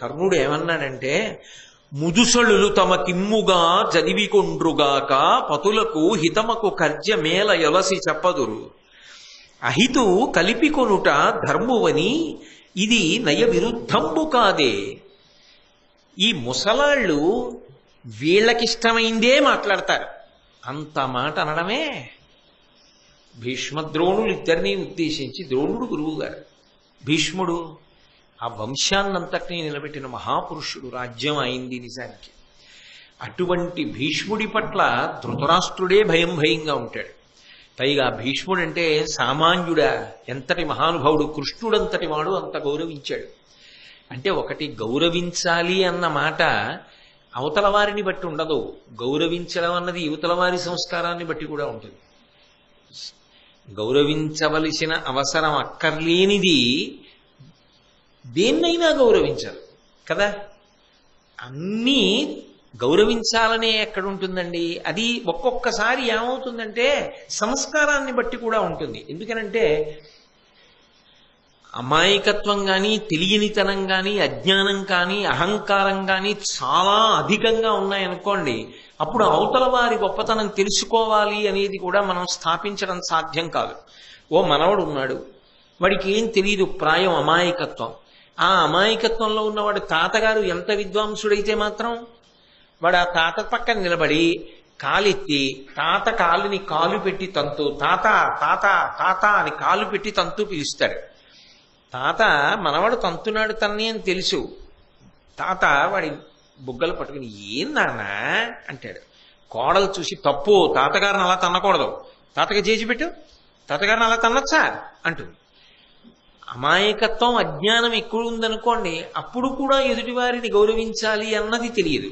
కర్ణుడు ఏమన్నాడంటే ముదుసళులు తమ కిమ్ముగా జదివికొండ్రుగాక పతులకు హితమకు కర్జమేల యొలసి చెప్పదురు. అహితు కలిపికొనుట ధర్మువని ఇది నయ విరుద్ధంబు కాదే. ఈ ముసలాళ్ళు వీళ్ళకిష్టమైందే మాట్లాడతారు. అంత మాట అనడమే. భీష్మద్రోణులు ఇద్దరినీ ఉద్దేశించి ద్రోణుడు గురువు గారు భీష్ముడు ఆ వంశాన్నంతటినీ నిలబెట్టిన మహాపురుషుడు రాజ్యం అయింది నిజానికి. అటువంటి భీష్ముడి పట్ల ధృతరాష్ట్రుడే భయం భయంగా ఉంటాడు. పైగా భీష్ముడంటే సామాన్యుడా ఎంతటి మహానుభావుడు కృష్ణుడంతటి వాడు అంత గౌరవించాడు. అంటే ఒకటి గౌరవించాలి అన్న మాట అవతల వారిని బట్టి ఉండదు. గౌరవించడం అన్నది యువతల వారి సంస్కారాన్ని బట్టి కూడా ఉంటుంది. గౌరవించవలసిన అవసరం అక్కర్లేనిది దేన్నైనా గౌరవించాలి. కదా? అన్నీ గౌరవించాలనే ఎక్కడ ఉంటుందండి అది ఒక్కొక్కసారి ఏమవుతుందంటే సంస్కారాన్ని బట్టి కూడా ఉంటుంది. ఎందుకనంటే అమాయకత్వం కానీ తెలియనితనం కానీ అజ్ఞానం కానీ అహంకారం కానీ చాలా అధికంగా ఉన్నాయనుకోండి అప్పుడు అవతల వారి గొప్పతనం తెలుసుకోవాలి అనేది కూడా మనం స్థాపించడం సాధ్యం కాదు. ఓ మనవడు ఉన్నాడు వాడికి ఏం తెలియదు ప్రాయం అమాయకత్వం. ఆ అమాయకత్వంలో ఉన్నవాడు తాతగారు ఎంత విద్వాంసుడైతే మాత్రం వాడు ఆ తాత పక్కన నిలబడి కాలెత్తి తాత కాలుని కాలు పెట్టి తంతు తాత తాత తాత అని కాలు పెట్టి తంతు పిలుస్తాడు. తాత మనవాడు తంతున్నాడు తన్ని అని తెలుసు. తాత వాడి బుగ్గలు పట్టుకుని ఏం నాన్న? అంటాడు. కోడలు చూసి తప్పు తాతగారిని అలా తన్నకూడదు. తాతగా చేసి పెట్టు. తాతగారిని అలా తన్నొచ్చా? అంటుంది. అమాయకత్వం అజ్ఞానం ఎక్కువ ఉందనుకోండి అప్పుడు కూడా ఎదుటివారిని గౌరవించాలి అన్నది తెలియదు.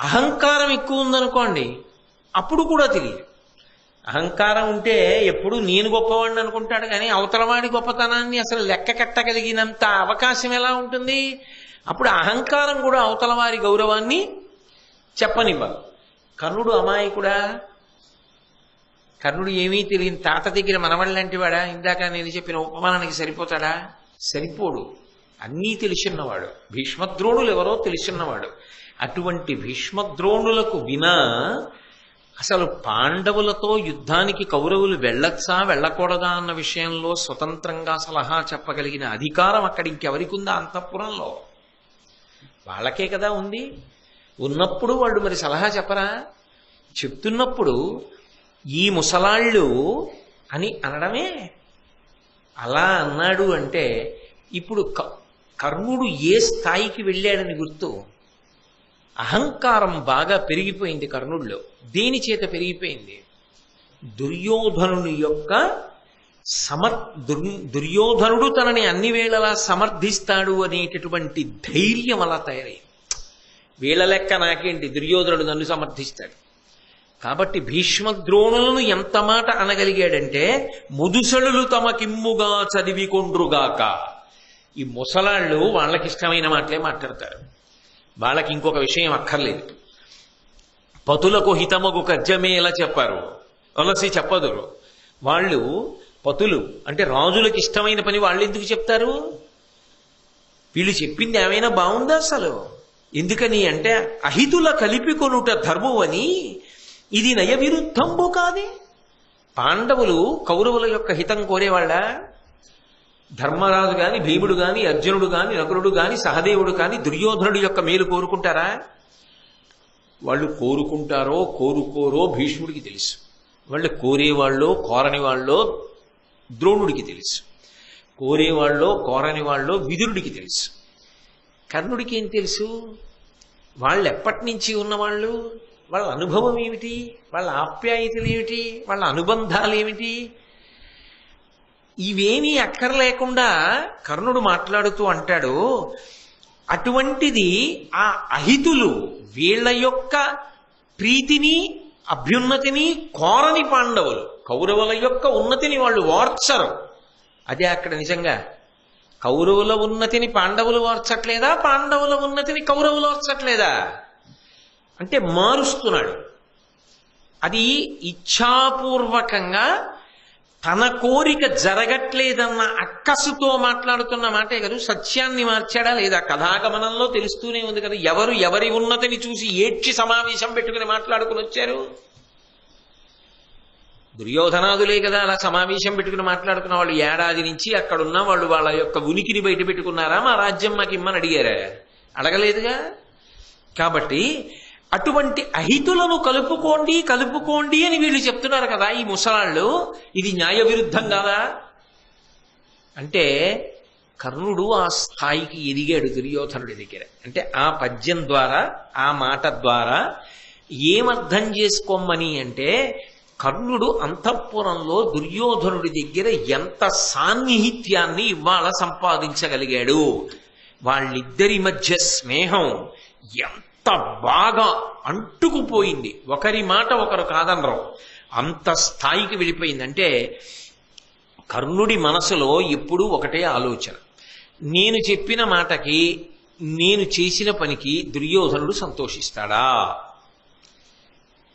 అహంకారం ఎక్కువ ఉందనుకోండి అప్పుడు కూడా తెలియదు. అహంకారం ఉంటే ఎప్పుడు నేను గొప్పవాడిని అనుకుంటాడు కానీ అవతలవాడి గొప్పతనాన్ని అసలు లెక్క కట్టగలిగినంత అవకాశం ఎలా ఉంటుంది? అప్పుడు అహంకారం కూడా అవతలవారి గౌరవాన్ని చెప్పనివ్వదు. కర్ణుడు అమాయకుడా? కర్ణుడు ఏమీ తెలియని తాత దగ్గర మనవళ్ళంటి వాడా? ఇందాక నేను చెప్పిన ఉపమానానికి సరిపోతాడా? సరిపోడు. అన్నీ తెలిసిన్నవాడు. భీష్మద్రోణులు ఎవరో తెలిసిన్నవాడు. అటువంటి భీష్మద్రోణులకు వినా అసలు పాండవులతో యుద్ధానికి కౌరవులు వెళ్ళొచ్చా వెళ్ళకూడదా అన్న విషయంలో స్వతంత్రంగా సలహా చెప్పగలిగిన అధికారం అక్కడ ఇంకెవరికి ఉందా అంతఃపురంలో? వాళ్ళకే కదా ఉంది. ఉన్నప్పుడు వాళ్ళు మరి సలహా చెప్పరా? చెప్తున్నప్పుడు ఈ ముసలాళ్ళు అని అనడమే. అలా అన్నాడు అంటే ఇప్పుడు క- కర్ణుడు ఏ స్థాయికి వెళ్ళాడని గుర్తు? అహంకారం బాగా పెరిగిపోయింది కర్ణుడిలో. దేని చేత పెరిగిపోయింది? దుర్యోధనుని యొక్క సమర్ దుర్ దుర్యోధనుడు తనని అన్ని వేళలా సమర్థిస్తాడు అనేటటువంటి ధైర్యం అలా తయారైంది. వీళ్ళ లెక్క నాకేంటి? దుర్యోధనుడు నన్ను సమర్థిస్తాడు. కాబట్టి భీష్మద్రోణులను ఎంత మాట అనగలిగాడంటే ముదుసలులు తమకిమ్ముగా చదివికొండ్రుగాక. ఈ ముసలాళ్ళు వాళ్ళకి ఇష్టమైన మాటలే మాట్లాడతారు. వాళ్ళకి ఇంకొక విషయం అక్కర్లేదు. పతులకు హితమగు కజ్జమేలా చెప్పారు? తులసి చెప్పదురు. వాళ్ళు పతులు అంటే రాజులకు ఇష్టమైన పని వాళ్ళు ఎందుకు చెప్తారు? వీళ్ళు చెప్పింది ఏమైనా బాగుందా అసలు? ఎందుకని అంటే అహితుల కలిపి కొనుట అని ఇది నయ విరుద్ధంబు కాదే? పాండవులు కౌరవుల యొక్క హితం కోరేవాళ్ళ? ధర్మరాజు గాని భీముడు గాని అర్జునుడు గాని నకులుడు గాని సహదేవుడు గాని దుర్యోధనుడి యొక్క మేలు కోరుకుంటారా? వాళ్ళు కోరుకుంటారో కోరుకోరో భీష్ముడికి తెలుసు. వాళ్ళు కోరేవాళ్ళో కోరని వాళ్ళో ద్రోణుడికి తెలుసు. కోరేవాళ్ళో కోరని వాళ్ళో విదురుడికి తెలుసు. కర్ణుడికి ఏం తెలుసు? వాళ్ళు ఎప్పటి నుంచి ఉన్నవాళ్ళు? వాళ్ళ అనుభవం ఏమిటి? వాళ్ళ ఆప్యాయతలు ఏమిటి? వాళ్ళ అనుబంధాలు ఏమిటి? ఇవేమీ అక్కర్లేకుండా కర్ణుడు మాట్లాడుతూ అంటాడు అటువంటిది ఆ అహితులు వీళ్ళ యొక్క ప్రీతిని అభ్యున్నతిని కోరని పాండవులు. కౌరవుల యొక్క ఉన్నతిని వాళ్ళు వార్చరు. అదే అక్కడ నిజంగా. కౌరవుల ఉన్నతిని పాండవులు వార్చట్లేదా? పాండవుల ఉన్నతిని కౌరవులు వార్చట్లేదా? అంటే మారుస్తున్నాడు. అది ఇచ్ఛాపూర్వకంగా తన కోరిక జరగట్లేదన్న అక్కసుతో మాట్లాడుతున్న మాటే కదా సత్యాన్ని మార్చాడా లేదా? కథాగమనంలో తెలుస్తూనే ఉంది కదా ఎవరు ఎవరి ఉన్నతిని చూసి ఏడ్చి సమావేశం పెట్టుకుని మాట్లాడుకుని వచ్చారు? దుర్యోధనాదులే కదా అలా సమావేశం పెట్టుకుని మాట్లాడుకున్న వాళ్ళు ఏడాది నుంచి అక్కడున్న వాళ్ళు వాళ్ళ యొక్క ఉనికిని బయట పెట్టుకున్నారా? మా రాజ్యం మాకు ఇమ్మని అడిగారా? అడగలేదుగా? కాబట్టి అటువంటి అహితులను కలుపుకోండి కలుపుకోండి అని వీళ్ళు చెప్తున్నారు కదా ఈ ముసలాళ్ళు. ఇది న్యాయ విరుద్ధం కదా? అంటే కర్ణుడు ఆ స్థాయికి ఎదిగాడు దుర్యోధనుడి దగ్గర. అంటే ఆ పద్యం ద్వారా ఆ మాట ద్వారా ఏమర్థం చేసుకోమని అంటే కర్ణుడు అంతఃపురంలో దుర్యోధనుడి దగ్గర ఎంత సాన్నిహిత్యాన్ని ఇవాళ సంపాదించగలిగాడు. వాళ్ళిద్దరి మధ్య స్నేహం ఎంత బాగా అంటుకుపోయింది. ఒకరి మాట ఒకరు కాదనరు. అంత స్థాయికి వెళ్ళిపోయిందంటే కర్ణుడి మనసులో ఎప్పుడూ ఒకటే ఆలోచన. నేను చెప్పిన మాటకి నేను చేసిన పనికి దుర్యోధనుడు సంతోషిస్తాడా?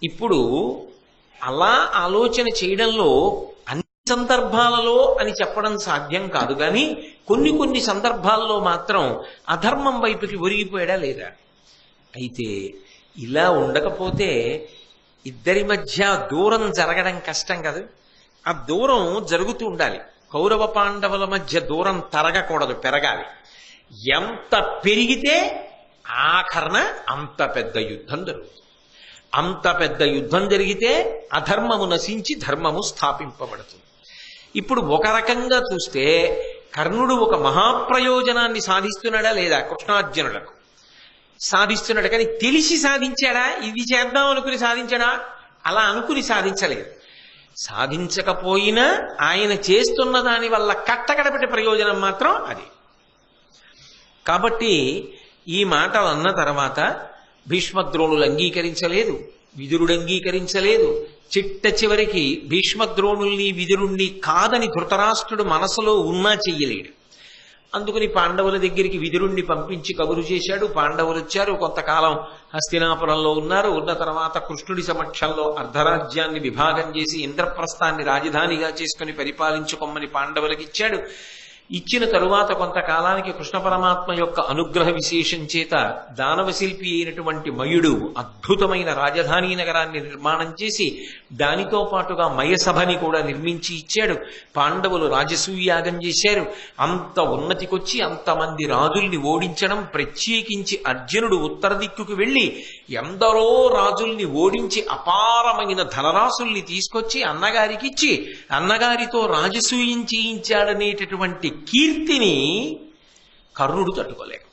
ఇప్పుడు అలా ఆలోచన చేయడంలో అన్ని సందర్భాలలో అని చెప్పడం సాధ్యం కాదు కానీ కొన్ని కొన్ని సందర్భాల్లో మాత్రం అధర్మం వైపుకి ఒరిగిపోయాడా లేదా? అయితే ఇలా ఉండకపోతే ఇద్దరి మధ్య దూరం జరగడం కష్టం కదా. ఆ దూరం జరుగుతూ ఉండాలి. కౌరవ పాండవుల మధ్య దూరం తరగకూడదు పెరగాలి. ఎంత పెరిగితే ఆఖరణ అంత పెద్ద యుద్ధం జరుగుతుంది. అంత పెద్ద యుద్ధం జరిగితే అధర్మము నశించి ధర్మము స్థాపింపబడుతుంది. ఇప్పుడు ఒక రకంగా చూస్తే కర్ణుడు ఒక మహాప్రయోజనాన్ని సాధిస్తున్నాడా లేదా కృష్ణార్జునులకు? సాధిస్తున్నాడు. కానీ తెలిసి సాధించాడా? ఇది చేద్దాం అనుకుని సాధించాడా? అలా అనుకుని సాధించలేదు. సాధించకపోయినా ఆయన చేస్తున్న దాని వల్ల కట్టకడపటి ప్రయోజనం మాత్రం అది. కాబట్టి ఈ మాటలు అన్న తర్వాత భీష్మద్రోణులు అంగీకరించలేదు విదురుడు అంగీకరించలేదు. చిట్ట చివరికి భీష్మద్రోణుల్ని విదురుణ్ణి కాదని ధృతరాష్ట్రుడు మనసులో ఉన్నా చెయ్యలేడు. అందుకని పాండవుల దగ్గరికి విదురుణ్ణి పంపించి కబురు చేశాడు. పాండవులు వచ్చారు కొంతకాలం హస్తినాపురంలో ఉన్నారు. ఉన్న తర్వాత కృష్ణుడి సమక్షంలో అర్ధరాజ్యాన్ని విభాగం చేసి ఇంద్రప్రస్థాన్ని రాజధానిగా చేసుకుని పరిపాలించుకోమని పాండవులకిచ్చాడు. ఇచ్చిన తరువాత కొంతకాలానికి కృష్ణ పరమాత్మ యొక్క అనుగ్రహ విశేషం చేత దానవశిల్పి అయినటువంటి మయుడు అద్భుతమైన రాజధాని నగరాన్ని నిర్మాణం చేసి దానితో పాటుగా మయసభని కూడా నిర్మించి ఇచ్చాడు. పాండవులు రాజసూయాగం చేశారు. అంత ఉన్నతికొచ్చి అంతమంది రాజుల్ని ఓడించడం ప్రత్యేకించి అర్జునుడు ఉత్తర దిక్కుకు వెళ్ళి ఎందరో రాజుల్ని ఓడించి అపారమైన ధనరాశుల్ని తీసుకొచ్చి అన్నగారికి ఇచ్చి అన్నగారితో రాజసూయం చేయించాడనేటటువంటి కీర్తిని కర్ణుడు తట్టుకోలేక